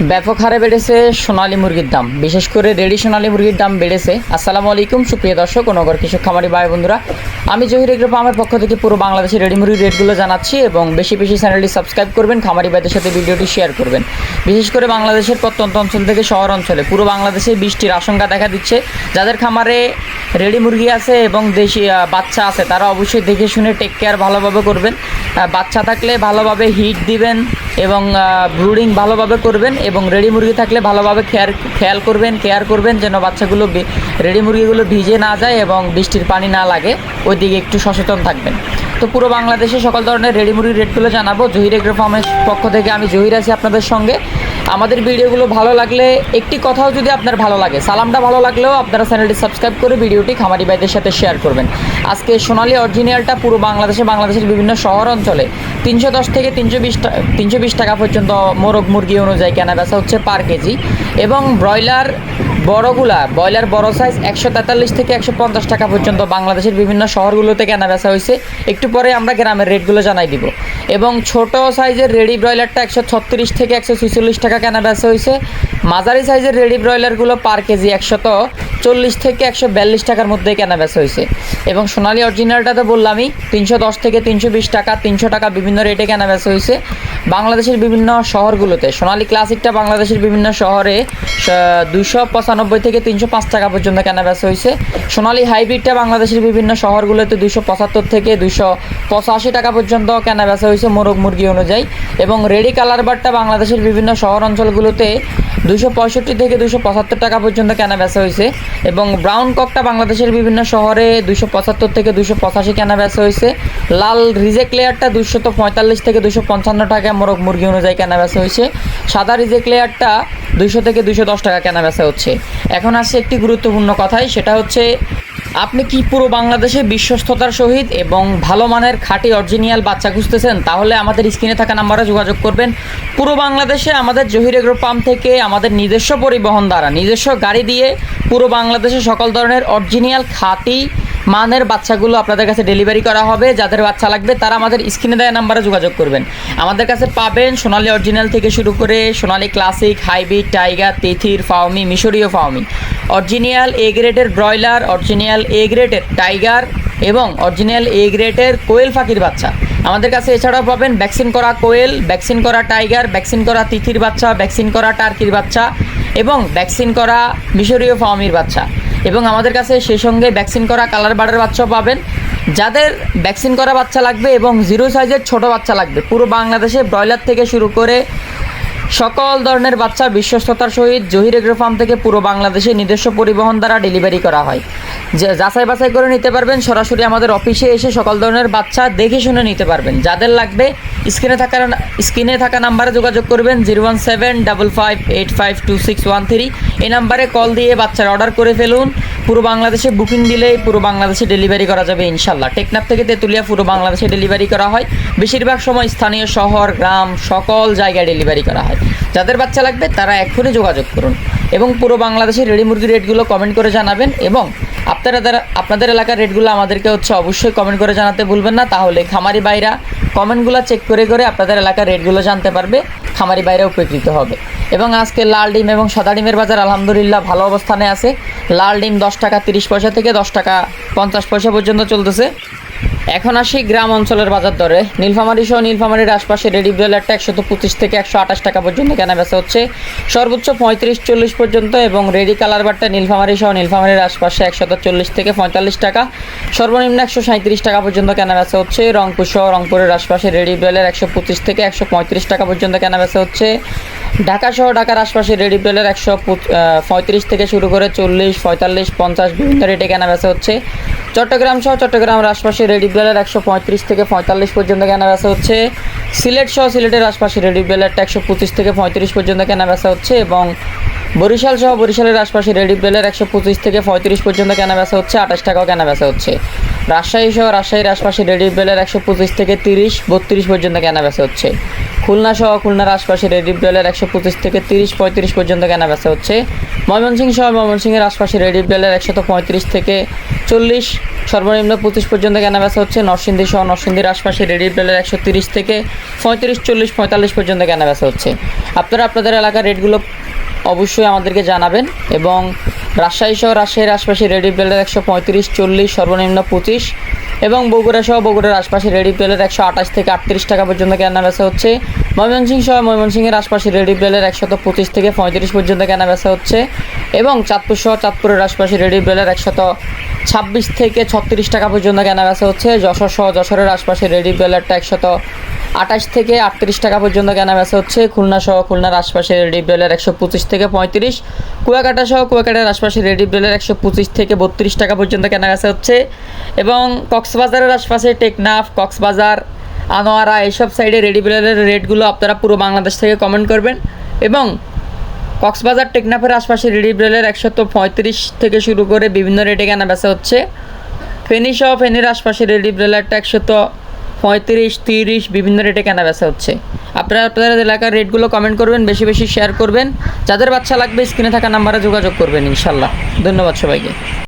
ব্যাপক হারে বেড়েছে সোনালী মুরগির দাম। বিশেষ করে রেডি সোনালী মুরগির দাম বেড়েছে। আসসালামু আলাইকুম, সুপ্রিয় দর্শক নগর কৃষক খামারি ভাই বন্ধুরা আমি জহির এগ্রো আমার পক্ষ থেকে পুরো বাংলাদেশের রেডি মুরগির রেটগুলো জানাচ্ছি এবং বেশি বেশি চ্যানেলটি সাবস্ক্রাইব করবেন, খামারি ভাইদের সাথে ভিডিওটি শেয়ার করবেন। বিশেষ করে বাংলাদেশের প্রত্যন্ত অঞ্চল থেকে শহর অঞ্চলে পুরো বাংলাদেশে বৃষ্টির আশঙ্কা দেখা দিচ্ছে। যাদের খামারে রেডি মুরগি আছে এবং দেশি বাচ্চা আছে, তারা অবশ্যই দেখে শুনে টেক কেয়ার ভালোভাবে করবেন। বাচ্চা থাকলে ভালোভাবে হিট দিবেন এবং ব্রুডিং ভালোভাবে করবেন এবং রেডি মুরগি থাকলে ভালোভাবে খেয়ার খেয়াল করবেন কেয়ার করবেন যেন বাচ্চাগুলো রেডি মুরগিগুলো ভিজে না যায় এবং বৃষ্টির পানি না লাগে। ওই দিকে একটু সচেতন থাকবেন। তো পুরো বাংলাদেশে সকল ধরনের রেডি মুরগির রেটগুলো জানাব। জহির এগ্রো ফার্মের পক্ষ থেকে আমি জহির আছি আপনাদের সঙ্গে। আমাদের ভিডিওগুলো ভালো লাগলে একটি কথাও যদি আপনার ভালো লাগে, সালামটা ভালো লাগলেও আপনারা চ্যানেলটি সাবস্ক্রাইব করে ভিডিওটি খামারি ভাইদের সাথে শেয়ার করবেন। আজকে সোনালি অরিজিনালটা পুরো বাংলাদেশে, বাংলাদেশের বিভিন্ন শহর অঞ্চলে তিনশো দশ থেকে তিনশো বিশ টাকা তিনশো বিশ টাকা পর্যন্ত মোরগ মুরগি অনুযায়ী কেনা বেচা হচ্ছে পার কেজি। এবং ব্রয়লার বড়গুলা, ব্রয়লার বড় সাইজ একশো তেতাল্লিশ থেকে একশো পঞ্চাশ টাকা পর্যন্ত বাংলাদেশের বিভিন্ন শহরগুলোতে কেনা বেচা হয়েছে। একটু পরে আমরা গ্রামের রেটগুলো জানাই দিব। এবং ছোট সাইজের রেডি ব্রয়লারটা একশো ছত্রিশ থেকে একশো ছেচল্লিশ টাকা কেনা বেচা হয়েছে। মাঝারি সাইজের রেডি ব্রয়লারগুলো পার কেজি একশত চল্লিশ থেকে একশো বিয়াল্লিশ টাকার মধ্যে কেনা বেচা হয়েছে। এবং সোনালি অরিজিনালটা তো বললামই, তিনশো দশ থেকে তিনশো বিশ টাকা, তিনশো টাকা বিভিন্ন রেটে কেনা বেচা হয়েছে। বাংলাদেশের বিভিন্ন শহরগুলোতে। সোনালী ক্লাসিকটা বাংলাদেশের বিভিন্ন শহরে দুশো পঁচানব্বই থেকে তিনশো পাঁচ টাকা পর্যন্ত কেনা বেচা হয়েছে। সোনালী হাইব্রিডটা বাংলাদেশের বিভিন্ন শহরগুলোতে দুশো পঁচাত্তর থেকে দুশো পঁচাশি টাকা পর্যন্ত কেনাবেচা হয়েছে মোরগ মুরগি অনুযায়ী। এবং রেডি কালার বারটা বাংলাদেশের বিভিন্ন শহর অঞ্চলগুলোতে দুশো পঁয়ষট্টি থেকে দুশো পঁচাত্তর টাকা পর্যন্ত কেনা বেচা হয়েছে এবং ব্রাউন ককটা বাংলাদেশের বিভিন্ন শহরে দুশো পঁচাত্তর থেকে দুশো পঁচাশি কেনা বেচা হয়েছে। লাল রিজেক লেয়ারটা দুশো পঁয়তাল্লিশ থেকে দুশো পঞ্চান্ন টাকা, মোরগ মুরগি অনুযায়ী কেনা বেচা হয়েছে। সাদা রিজেক লেয়ারটা দুশো থেকে দুশো দশ টাকা কেনা বেচা হচ্ছে। এখন আসছে একটি গুরুত্বপূর্ণ কথাই, সেটা হচ্ছে আপনি কি পুরো বাংলাদেশে বিশ্বস্ততার সহিত এবং ভালো মানের খাঁটি অরিজিনিয়াল বাচ্চা খুঁজতেছেন? তাহলে আমাদের স্ক্রিনে থাকা নাম্বারে যোগাযোগ করবেন। পুরো বাংলাদেশে আমাদের জহির এগ্রো পাম্প থেকে আমাদের নিজস্ব পরিবহন দ্বারা, নিজস্ব গাড়ি দিয়ে পুরো বাংলাদেশে সকল ধরনের অরিজিনিয়াল খাঁটি মানের বাচ্চাগুলো আপনাদের কাছে ডেলিভারি করা হবে, যাদের বাচ্চা লাগবে তারা আমাদের স্ক্রিনে দেওয়া নাম্বারে যোগাযোগ করবেন। আমাদের কাছে পাবেন সোনালী অরিজিনাল থেকে শুরু করে সোনালী ক্লাসিক হাইব্রিড টাইগার তিথির ফাউমি মিশরীয় ফাউমি অরিজিনাল এ গ্রেডের ব্রয়লার অরিজিনাল এ গ্রেডের টাইগার এবং অরিজিনাল এ গ্রেডের কোয়েল ফাঁকির বাচ্চা। আমাদের কাছে এছাড়াও পাবেন ভ্যাকসিন করা কোয়েল ভ্যাকসিন করা টাইগার ভ্যাকসিন করা তিথির বাচ্চা ভ্যাকসিন করা টার্কির বাচ্চা এবং ভ্যাকসিন করা মিশরীয় ফাউমির বাচ্চা। এবং আমাদের কাছে সেই সঙ্গে ভ্যাকসিন করা কালার বার্ডের বাচ্চাও পাবেন। যাদের ভ্যাকসিন করা বাচ্চা লাগবে এবং জিরো সাইজের ছোট বাচ্চা লাগবে, পুরো বাংলাদেশে ব্রয়লার থেকে শুরু করে সকল ধরনের বাচ্চা বিশ্বস্ততার সহিত জহির এগ্রো ফার্ম থেকে পুরো বাংলাদেশে নিজস্ব পরিবহন দ্বারা ডেলিভারি করা হয়। যে যাচাই বাছাই করে নিতে পারবেন, সরাসরি আমাদের অফিসে এসে সকল ধরনের বাচ্চা দেখে শুনে নিতে পারবেন। যাদের লাগবে, স্ক্রিনে থাকা স্ক্রিনে থাকা নাম্বারে যোগাযোগ করবেন zero one seven double five eight five two six one three. এই নাম্বারে কল দিয়ে বাচ্চার অর্ডার করে ফেলুন। পুরো বাংলাদেশে বুকিং দিলেই পুরো বাংলাদেশে ডেলিভারি করা যাবে ইনশাল্লাহ। টেকনাফ থেকে তেঁতুলিয়া পুরো বাংলাদেশে ডেলিভারি করা হয়। বেশিরভাগ সময় স্থানীয় শহর, গ্রাম, সকল জায়গায় ডেলিভারি করা হয়। যাদের বাচ্চা লাগবে তারা এক্ষুনি যোগাযোগ করুন এবং পুরো বাংলাদেশের রেডি মুরগির রেটগুলো কমেন্ট করে জানাবেন এবং আপনারা যারা আপনাদের এলাকার রেটগুলো আমাদেরকে হচ্ছে অবশ্যই কমেন্ট করে জানাতে ভুলবেন না। তাহলে খামারি বাইরা কমেন্টগুলো চেক করে করে আপনাদের এলাকার রেটগুলো জানতে পারবে, খামারি বাইরে উপকৃত হবে। এবং আজকে লাল ডিম এবং সাদা ডিমের বাজার আলহামদুলিল্লাহ ভালো অবস্থানে আছে। লাল ডিম দশ টাকা তিরিশ পয়সা থেকে দশ টাকা পঞ্চাশ পয়সা পর্যন্ত চলতেছে। এখন আসি গ্রাম অঞ্চলের বাজার দরে। নীলফামারি সহ নীলফামারির আশপাশে রেডি ব্রয়লারটা একশত পঁচিশ থেকে একশো আঠাশ টাকা পর্যন্ত কেনা বেচা হচ্ছে। সর্বোচ্চ পঁয়ত্রিশ চল্লিশ পর্যন্ত এবং রেডি কালার বারটা নীলফামারি সহ নীলফামারির আশপাশে একশত চল্লিশ থেকে পঁয়তাল্লিশ টাকা। সর্বনিম্ন একশো সাঁত্রিশ টাকা পর্যন্ত কেনা বেচা হচ্ছে। রংপুর সহ রংপুরের আশপাশে রেডি ব্রয়লার একশো পঁচিশ থেকে একশো পঁয়ত্রিশ টাকা পর্যন্ত কেনা বেচা হচ্ছে। ঢাকা সহ ঢাকার আশপাশে রেডি ব্রয়লার একশো পঁয়ত্রিশ থেকে শুরু করে চল্লিশ, পঁয়তাল্লিশ, পঞ্চাশ বিভিন্ন রেটে কেনা বেচা হচ্ছে। চট্টগ্রাম সহ চট্টগ্রামের আশপাশে রেডি ব্রয়লার একশো পঁয়ত্রিশ থেকে পঁয়তাল্লিশ পর্যন্ত কেনা বেচা হচ্ছে। সিলেট সহ সিলেটের আশপাশে রেডি ব্রয়লারটা একশো পঁচিশ থেকে পঁয়ত্রিশ পর্যন্ত কেনা বেচা হচ্ছে এবং বরিশাল সহ বরিশালের আশপাশে রেডি ব্রয়লার একশো পঁচিশ থেকে পঁয়ত্রিশ পর্যন্ত কেনা বেচা হচ্ছে, আঠাশ টাকাও কেনা বেচা হচ্ছে। রাজশাহী সহ রাজশাহীর আশপাশে রেডি ব্রয়লার একশো পঁচিশ থেকে তিরিশ, বত্রিশ পর্যন্ত কেনা বেচা হচ্ছে। খুলনা সহ খুলনার আশপাশে রেডি বিড়ালের একশো পঁচিশ থেকে তিরিশ, পঁয়ত্রিশ পর্যন্ত কেনা বেচা হচ্ছে। ময়মনসিংহ সহ ময়মনসিংহের আশপাশে রেডি বিড়ালের একশত পঁয়ত্রিশ থেকে চল্লিশ, সর্বনিম্ন পঁচিশ পর্যন্ত কেনা বেচা হচ্ছে। নরসিংদী সহ নরসিংদীর আশপাশে রেডি বিড়ালের একশো তিরিশ থেকে পঁয়ত্রিশ, চল্লিশ, পঁয়তাল্লিশ পর্যন্ত কেনা বেচা হচ্ছে। আপনারা আপনাদের এলাকার রেটগুলো অবশ্যই আমাদেরকে জানাবেন এবং রাজশাহী সহ রাজশাহীর আশপাশে রেডি বেলের একশো পঁয়ত্রিশ, চল্লিশ, সর্বনিম্ন পঁচিশ এবং বগুড়া সহ বগুড়ার আশপাশে রেডি পেলের একশো আঠাশ থেকে আটত্রিশ টাকা পর্যন্ত কেনা বেচা হচ্ছে। ময়মনসিংহ সহ ময়মনসিংহের আশপাশে রেডি বেলের একশত পঁচিশ থেকে পঁয়ত্রিশ পর্যন্ত কেনা বেচা হচ্ছে এবং চাঁদপুর সহ চাঁদপুরের আশপাশে রেডি বেলের একশত ছাব্বিশ থেকে ছত্রিশ টাকা পর্যন্ত কেনা বেচা হচ্ছে। যশোর সহ যশোরের আশপাশে রেডি বেলারটা একশত আঠাশ থেকে আটত্রিশ টাকা পর্যন্ত কেনা বেচা হচ্ছে। খুলনা সহ খুলনার আশপাশে রেডি বেলের একশো পঁচিশ থেকে পঁয়ত্রিশ। কুয়াকাটা সহ কুয়াকাটার আশপাশে রেডি বেলের একশো পঁচিশ থেকে বত্রিশ টাকা পর্যন্ত কেনা বেচা হচ্ছে। এবং কক্সবাজারের আশপাশে টেকনাফ, কক্সবাজার আনোয়ারা এইসব সাইডে রেডি বেলের রেটগুলো আপনারা পুরো বাংলাদেশ থেকে কমেন্ট করবেন। এবং কক্সবাজার টেকনাফের আশপাশে রেডি বেলের একশত পঁয়ত্রিশ থেকে শুরু করে বিভিন্ন রেটে কেনা বেচা হচ্ছে। ফেনি সহ ফেনির আশপাশে রেডি ব্রেলারটা একশত পঁয়ত্রিশ, তিরিশ বিভিন্ন রেটে কেনা বেচা হচ্ছে। আপনারা আপনাদের এলাকার রেটগুলো কমেন্ট করবেন, বেশি বেশি শেয়ার করবেন। যাদের বাচ্চা লাগবে স্ক্রিনে থাকা নাম্বারে যোগাযোগ করবেন ইনশাল্লাহ ধন্যবাদ সবাইকে।